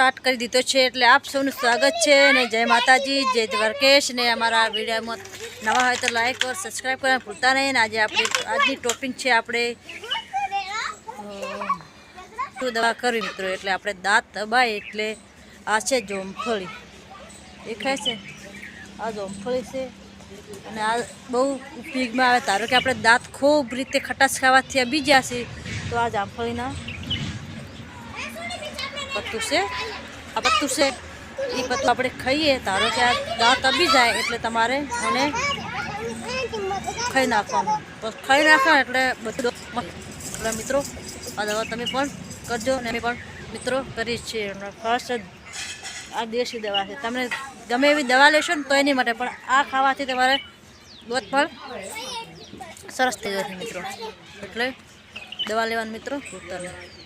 Start કરી દીધો છે એટલે આપ સૌનું સ્વાગત છે અને જય માતાજી, જય દ્વારકેશ. ને અમારા વિડીયોમાં નવા હોય તો લાઈક ઓર સબસ્ક્રાઈબ કરવાનું ભૂલતા નહીં. આજે આપણે આજની ટોપિક છે આપણે શું દવા કરવી મિત્રો? એટલે આપણે દાંત દબાય એટલે આ છે જોમફળી. દેખાય છે? આ જોમફળી છે. અને આ બહુ ઉપયોગમાં આવે. ધારો કે આપણે દાંત ખૂબ રીતે ખટાશ ખાવાથી બીજા છે તો આ જામફળીના પત્તું છે. આ પત્તું છે. એ પત્તું આપણે ખાઈએ. ધારો કે આ દાંત અબી જાય એટલે તમારે મને ખાઈ નાખવાનું. ખાઈ નાખો એટલે બધું મિત્રો, આ દવા તમે પણ કરજો અને અમે પણ મિત્રો કરીએ છીએ. ફર્સ્ટ આ દેશી દવા છે. તમે ગમે એવી દવા લેશો ને તો એની માટે પણ આ ખાવાથી તમારે દોત પણ સરસ થઈ જશે, મિત્રો. એટલે દવા લેવાનું, મિત્રો. નહીં